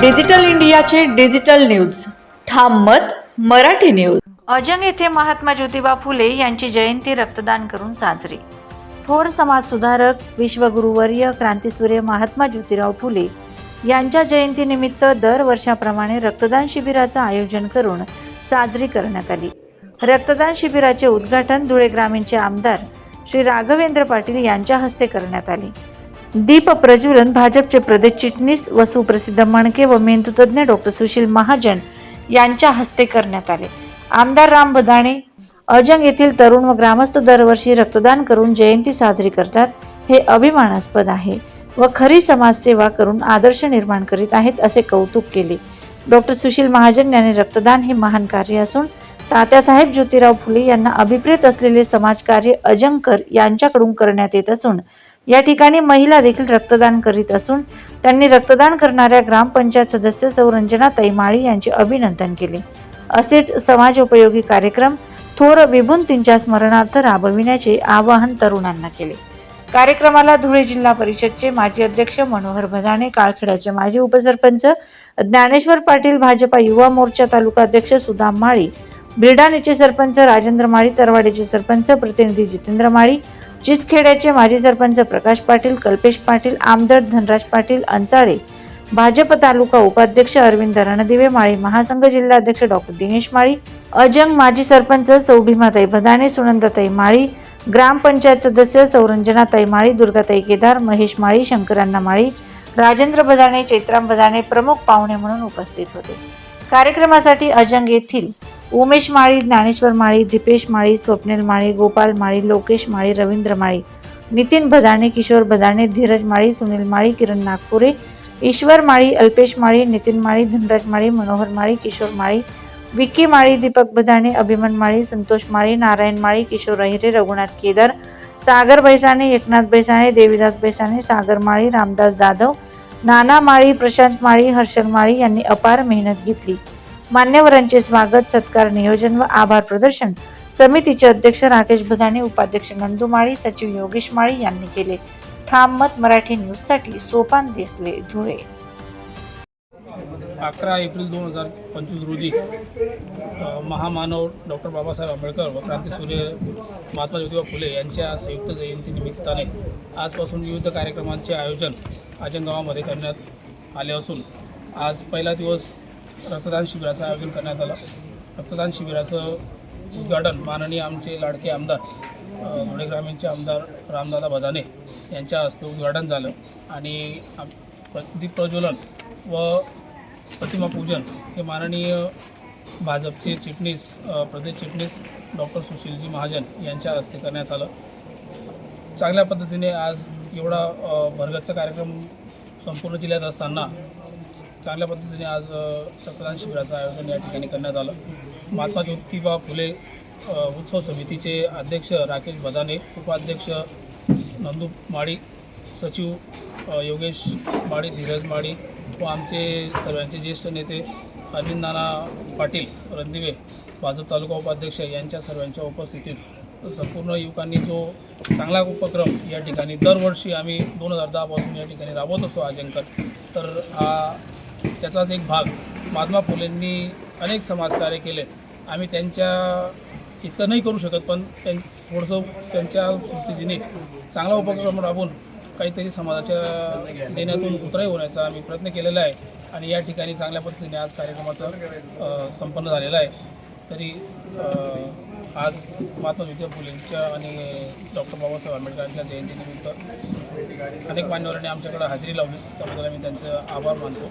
Digital इंडियाचे digital news. ठाम मत मराठी न्यूज. अजंग येथे महात्मा ज्योतिबा फुले यांची जयंती रक्तदान करून साजरी. थोर समाजसुधारक विश्वगुरुवर्य क्रांतीसूर्य महात्मा ज्योतिराव फुले यांच्या जयंतीनिमित्त दरवर्षाप्रमाणे रक्तदान शिबिराचं आयोजन करून साजरी करण्यात आली. रक्तदान शिबिराचे उद्घाटन धुळे ग्रामीणचे आमदार श्री राघवेंद्र पाटील यांच्या हस्ते करण्यात आले. दीप प्रज्वलन भाजपचे प्रदेश चिटणीस व सुप्रसिद्ध मणके व मेंदूतज्ञ डॉक्टर सुशील महाजन यांच्या हस्ते करण्यात आले. आमदार राम बदाणे अजंग येथील तरुण व ग्रामस्थ दरवर्षी रक्तदान करून जयंती साजरी करतात हे अभिमानास्पद आहे व खरी समाजसेवा करून आदर्श निर्माण करीत आहेत असे कौतुक केले. डॉक्टर सुशील महाजन यांनी रक्तदान हे महान कार्य असून तात्यासाहेब ज्योतिराव फुले यांना अभिप्रेत असलेले समाजकार्य अजंकर यांच्याकडून करण्यात येत असून या ठिकाणी महिला देखील रक्तदान करीत असून त्यांनी रक्तदान करणाऱ्या ग्रामपंचायत सदस्य सौरंजना तैमाळी यांचे अभिनंदन केले. असेच समाज उपयोगी कार्यक्रम थोर विभूंतींच्या स्मरणार्थ राबविण्याचे आवाहन तरुणांना केले. कार्यक्रमाला धुळे जिल्हा परिषदचे माजी अध्यक्ष मनोहर भदाणे काळखेड्याचे माजी उपसरपंच ज्ञानेश्वर पाटील भाजपा युवा मोर्चा तालुका अध्यक्ष सुदाम माळी बिर्डाणेचे सरपंच राजेंद्र माळी तरवाडीचे सरपंच प्रतिनिधी जितेंद्र माळी चिचखेड्याचे माजी सरपंच प्रकाश पाटील कल्पेश पाटील आमदड धनराज पाटील अंचाळे भाजप तालुका उपाध्यक्ष अरविंद रणदिवे माळी महासंघ जिल्हाध्यक्ष डॉक्टर दिनेश माळी अजंग माजी सरपंच सौभीमाताई भदाणे सुनंदाताई माळी ग्रामपंचायत सदस्य सौरंजनाताई माळी दुर्गाताई केदार महेश माळी शंकरांना माळी राजेंद्र बदाणे चैत्राम बदाणे प्रमुख पाहुणे म्हणून उपस्थित होते. कार्यक्रमासाठी अजंग येथील उमेश माळी ज्ञानेश्वर माळी दीपेश माळी स्वप्नील माळी गोपाल माळी लोकेश माळी रवींद्र माळी नितीन भदाणे किशोर भदाणे धीरज माळी सुनील माळी किरण नागपुरे ईश्वर माळी अल्पेश माळी नितीन माळी धनराज माळी मनोहर माळी किशोर माळी विक्की माळी दीपक बदाणे अभिमन माळी संतोष माळी नारायण माळी किशोर अहिरे रघुनाथ केदार सागर बैसाणे एकनाथ बैसाणे देवीदास बैसाणे सागर माळी रामदास जाधव नाना माळी प्रशांत माळी हर्षल माळी यांनी अपार मेहनत घेतली. मान्यवरांचे स्वागत सत्कार नियोजन व आभार प्रदर्शन समितीचे अध्यक्ष राकेश बधाणे उपाध्यक्ष नंदू माळी सचिव योगेश माळी यांनी केले. ठाम मत मराठी न्यूजसाठी सोपान देसले धुळे. अकरा एप्रिल दोन हजार पंचवीस रोजी महामानव डॉक्टर बाबासाहेब आंबेडकर व क्रांतीसूर्य महात्मा ज्योतिबा फुले यांच्या संयुक्त जयंतीनिमित्ताने आजपासून विविध कार्यक्रमांचे आयोजन आजन गावामध्ये करण्यात आले असून आज पहिला दिवस रक्तदान शिबिराचं आयोजन करण्यात आलं. रक्तदान शिबिराचं उद्घाटन माननीय आमचे लाडके आमदार धुळे ग्रामीणचे आमदार रामदादा भदाने यांच्या हस्ते उद्घाटन झालं आणि आम- दीप प्रज्वलन व प्रतिमा पूजन हे माननीय भाजपचे चिटणीस प्रदेश चिटणीस डॉक्टर सुशीलजी महाजन यांच्या हस्ते करण्यात आलं. चांगल्या पद्धतीने आज एवढा भरगतचा कार्यक्रम संपूर्ण जिल्ह्यात असताना चांगल्या पद्धतीने आज रक्तदान शिबिराचं आयोजन या ठिकाणी करण्यात आलं. महात्मा ज्योतिबा फुले उत्सव समितीचे अध्यक्ष राकेश बदाने उपाध्यक्ष नंदू माळी सचिव योगेश माळी धीरज माळी व आमचे सर्वांचे ज्येष्ठ नेते अरविंद नाना पाटील रणदिवे भाजप तालुका उपाध्यक्ष यांच्या सर्वांच्या उपस्थितीत संपूर्ण युवकांनी जो चांगला उपक्रम या ठिकाणी दरवर्षी आम्ही दोन हजार दहापासून या ठिकाणी राबवत असतो अजंकर तर हा त्याचाच एक भाग महात्मा फुलेंनी अनेक समाजकार्य केले. आम्ही त्यांच्या इतकं नाही करू शकत पण त्यां थोडंसं त्यांच्या स्मृतीने चांगला उपक्रम राबवून काहीतरी समाजाच्या देण्यातून उतराई होण्याचा आम्ही प्रयत्न केलेला आहे. आणि या ठिकाणी चांगल्या पद्धतीने आज कार्यक्रमाचं संपन्न झालेलं आहे. तरी आज महात्मा ज्योतिबा फुलेंच्या आणि डॉक्टर बाबासाहेब आंबेडकरांच्या जयंतीनिमित्त अनेक मान्यवरांनी आमच्याकडे हजेरी लावली. त्याबद्दल आम्ही त्यांचं आभार मानतो.